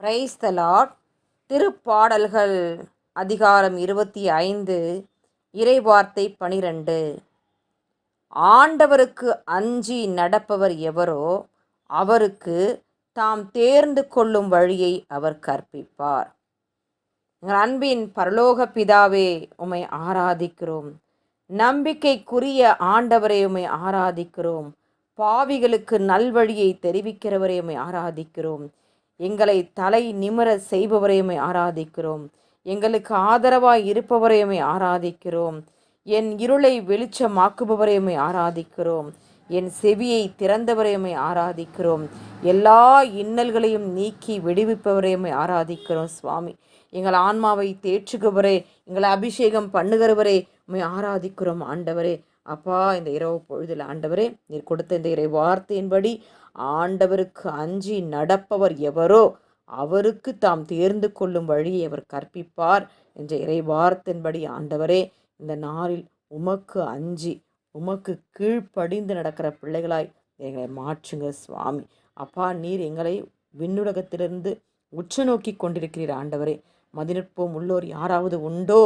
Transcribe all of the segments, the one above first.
Praise the திருப்பாடல்கள் அதிகாரம் இருபத்தி ஐந்து இறைவார்த்தை பனிரெண்டு. ஆண்டவருக்கு அஞ்சி நடப்பவர் எவரோ அவருக்கு தாம் தேர்ந்து கொள்ளும் வழியை அவர் கற்பிப்பார். எங்கள் அன்பின் பரலோக பிதாவே உமை ஆராதிக்கிறோம். நம்பிக்கைக்குரிய ஆண்டவரை உமை ஆராதிக்கிறோம். பாவிகளுக்கு நல்வழியை தெரிவிக்கிறவரை உமை ஆராதிக்கிறோம். எங்களை தலை நிமிர செய்பவரையுமே ஆராதிக்கிறோம். எங்களுக்கு ஆதரவாய் இருப்பவரையுமே ஆராதிக்கிறோம். என் இருளை வெளிச்சமாக்குபவரையுமே ஆராதிக்கிறோம். என் செவியை திறந்தவரையுமே ஆராதிக்கிறோம். எல்லா இன்னல்களையும் நீக்கி விடுவிப்பவரையுமே ஆராதிக்கிறோம் சுவாமி. எங்கள் ஆன்மாவை தேற்றுகிறவரே எங்களை அபிஷேகம் பண்ணுகிறவரே உண்மை ஆராதிக்கிறோம் ஆண்டவரே. அப்பா இந்த இரவு பொழுதில் ஆண்டவரே நீர் கொடுத்த இந்த இறை வார்த்தையின்படி ஆண்டவருக்கு அஞ்சி நடப்பவர் எவரோ அவருக்கு தாம் தேர்ந்து கொள்ளும் வழியை அவர் கற்பிப்பார் என்ற இறை வார்த்தையின்படி ஆண்டவரே இந்த நாளில் உமக்கு அஞ்சி உமக்கு கீழ்ப்படிந்து நடக்கிற பிள்ளைகளாய் எங்களை மாற்றுங்க சுவாமி. அப்பா நீர் எங்களை விண்ணுலகத்திலிருந்து உற்று நோக்கி கொண்டிருக்கிறீர் ஆண்டவரே. மதிநுட்பம் உள்ளோர் யாராவது உண்டோ?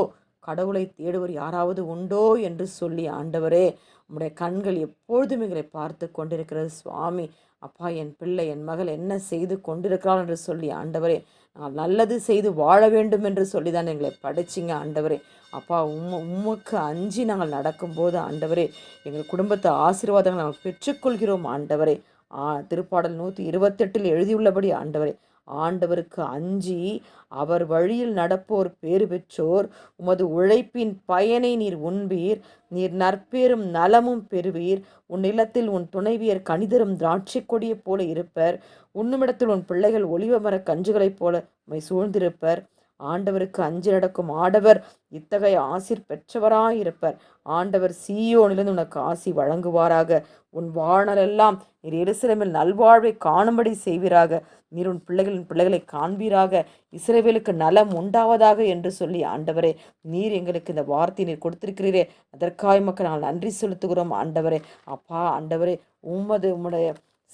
கடவுளை தேடுவர் யாராவது உண்டோ என்று சொல்லி ஆண்டவரே உம்முடைய கண்கள் எப்பொழுதும் எங்களை பார்த்து கொண்டிருக்கிறது. சுவாமி அப்பா என் பிள்ளை என் மகள் என்ன செய்து கொண்டிருக்கிறாள் என்று சொல்லி ஆண்டவரே நான் நல்லது செய்து வாழ வேண்டும் என்று சொல்லி தான் எங்களை படிச்சிங்க ஆண்டவரே. அப்பா உம்ம உமக்கு அஞ்சி நாங்கள் நடக்கும்போது ஆண்டவரே எங்கள் குடும்பத்தை ஆசீர்வாதங்கள் நாங்கள் பெற்றுக்கொள்கிறோம் ஆண்டவரே. ஆ திருப்பாடல் நூற்றி இருபத்தெட்டில் எழுதியுள்ளபடி ஆண்டவரே ஆண்டவருக்கு அஞ்சி அவர் வழியில் நடப்போர் பேறு பெற்றோர் உமது உழைப்பின் பயனை நீர் உண்பீர் நீர் நற்பேரும் நலமும் பெறுவீர். உன் நிலத்தில் உன் துணைவியர் கணிதரும் திராட்சை கொடியைப் போல இருப்பர். உன்னுமிடத்தில் உன் பிள்ளைகள் ஒளிவ மர கஞ்சுகளைப் போல உம்மை சூழ்ந்திருப்பர். ஆண்டவருக்கு அஞ்சு நடக்கும் ஆடவர் இத்தகைய ஆசிர் பெற்றவராயிருப்பர். ஆண்டவர் சீயோனிலிருந்து உனக்கு ஆசி வழங்குவாராக. உன் வாழ்நாளெல்லாம் நீர் எருசலேமில் நல்வாழ்வை காணும்படி செய்வீராக. நீர் உன் பிள்ளைகளின் பிள்ளைகளை காண்பீராக. இஸ்ரேவேலுக்கு நலம் உண்டாவதாக என்று சொல்லி ஆண்டவரே நீர் எங்களுக்கு இந்த வார்த்தை நீர் கொடுத்திருக்கிறீரே. அதற்காக மக்கள் நாங்கள் நன்றி செலுத்துகிறோம் ஆண்டவரே. அப்பா ஆண்டவரே உமது உம்முடைய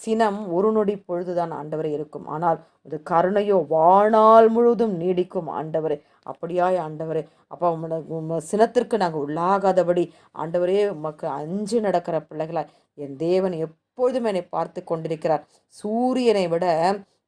சினம் ஒரு நொடி பொழுதுதான் ஆண்டவரை இருக்கும். ஆனால் அது கருணையோ வாழ்நாள் முழுவதும் நீடிக்கும் ஆண்டவரே. அப்படியாய் ஆண்டவரே அப்போ சினத்திற்கு நாங்கள் உள்ளாகாதபடி ஆண்டவரே உமக்கு அஞ்சு நடக்கிற பிள்ளைகளாய் என் தேவன் எப்பொழுதும் என்னை பார்த்து கொண்டிருக்கிறார். சூரியனை விட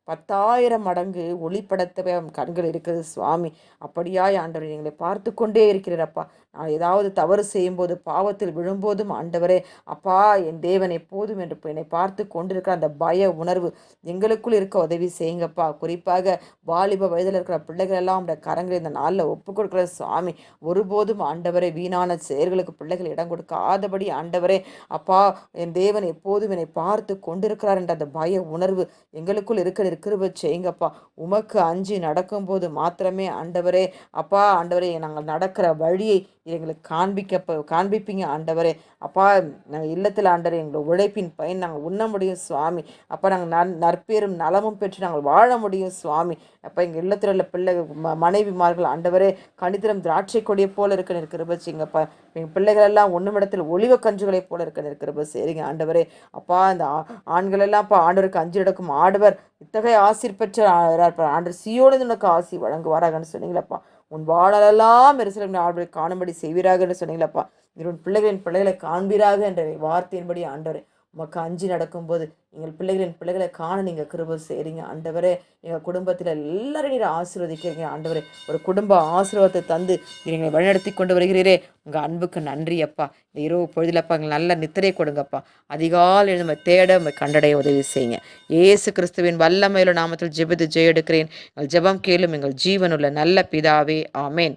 பத்தாயிரம் மடங்கு ஒளிப்படத்தவே அவன் கண்கள் இருக்கிறது சுவாமி. அப்படியாய் ஆண்டவர் எங்களை பார்த்து கொண்டே இருக்கிறாரப்பா நான் ஏதாவது தவறு செய்யும்போது பாவத்தில் விழும்போதும் ஆண்டவரே அப்பா என் தேவன் எப்போதும் என்று என்னை பார்த்து கொண்டிருக்கிற அந்த பய உணர்வு எங்களுக்குள் இருக்க உதவி செய்யுங்கப்பா. குறிப்பாக வாலிப வயதில் இருக்கிற பிள்ளைகள் எல்லாம் உடைய கரங்களை இந்த நாளில் ஒப்பு கொடுக்குற சுவாமி ஒருபோதும் ஆண்டவரே வீணான செயல்களுக்கு பிள்ளைகள் இடம் கொடுக்காதபடி ஆண்டவரே அப்பா என் தேவன் எப்போதும் என்னை பார்த்து கொண்டிருக்கிறார் என்ற அந்த பய உணர்வு எங்களுக்குள் இருக்கிற கிருப செய்யுங்கப்பா. உமக்கு அஞ்சு நடக்கும்போது மாத்திரமே ஆண்டவரே அப்பா ஆண்டவரே நாங்கள் நடக்கிற வழியை எங்களுக்கு காண்பிக்க காண்பிப்பீங்க ஆண்டவரே. அப்பா நாங்கள் இல்லத்தில் ஆண்டவரே எங்களை உழைப்பின் பயன் நாங்கள் உண்ண முடியும் சுவாமி. அப்போ நாங்கள் நன் நற்பேரும் நலமும் பெற்று நாங்கள் வாழ முடியும் சுவாமி. அப்போ எங்கள் இல்லத்தில் உள்ள பிள்ளை ம மனைவிமார்கள் ஆண்டவரே கணித்திரம் திராட்சை கொடியை போல இருக்க இருக்கிறப்ப செய்யுங்கப்பா எங்கள் பிள்ளைகள் எல்லாம் இடத்துல ஒளிவ கஞ்சுகளை போல இருக்க இருக்கிறப்ப சரிங்க ஆண்டவரே. அப்பா இந்த ஆ- ஆண்கள் எல்லாம் அப்பா ஆண்டவருக்கு அஞ்சு நடக்கும் ஆடவர் இத்தகைய ஆசிர் பெற்ற ஆ- ஆண்டவர் சியோடு உனக்கு ஆசி வழங்குவாராகன்னு சொன்னீங்களப்பா. உன் வாழலெல்லாம் எருசலேம் ஆண்டவரை காணும்படி செய்வீராக என்று சொன்னீங்களப்பா. உன் பிள்ளைகளின் பிள்ளைகளை காண்பீராக என்ற வார்த்தையின்படி ஆண்டவரை. உமக்கு அஞ்சு நடக்கும்போது எங்கள் பிள்ளைகளின் பிள்ளைகளை காண நீங்கள் கிருப செய்கிறீங்க ஆண்டவரே எங்கள் குடும்பத்தில் எல்லாரும் நீர் ஆசீர்வதிக்கிறீங்க. ஆண்டவரே ஒரு குடும்ப ஆசீர்வாதத்தை தந்து நீங்கள் எங்களை வழிநடத்தி கொண்டு வருகிறீரே. உங்கள் அன்புக்கு நன்றி அப்பா. இந்த இரவு பொழுதிலப்பா எங்களுக்கு நல்ல நித்திரை கொடுங்கப்பா அதிகாலை நம்ம தேட நம்ம கண்டடைய உதவி செய்யுங்க. இயேசு கிறிஸ்துவின் வல்லமையில நாமத்தில் ஜெபித்து ஜெய எடுக்கிறேன் எங்கள் ஜெபம் கேளும் எங்கள் ஜீவனுள்ள நல்ல பிதாவே. ஆமேன்.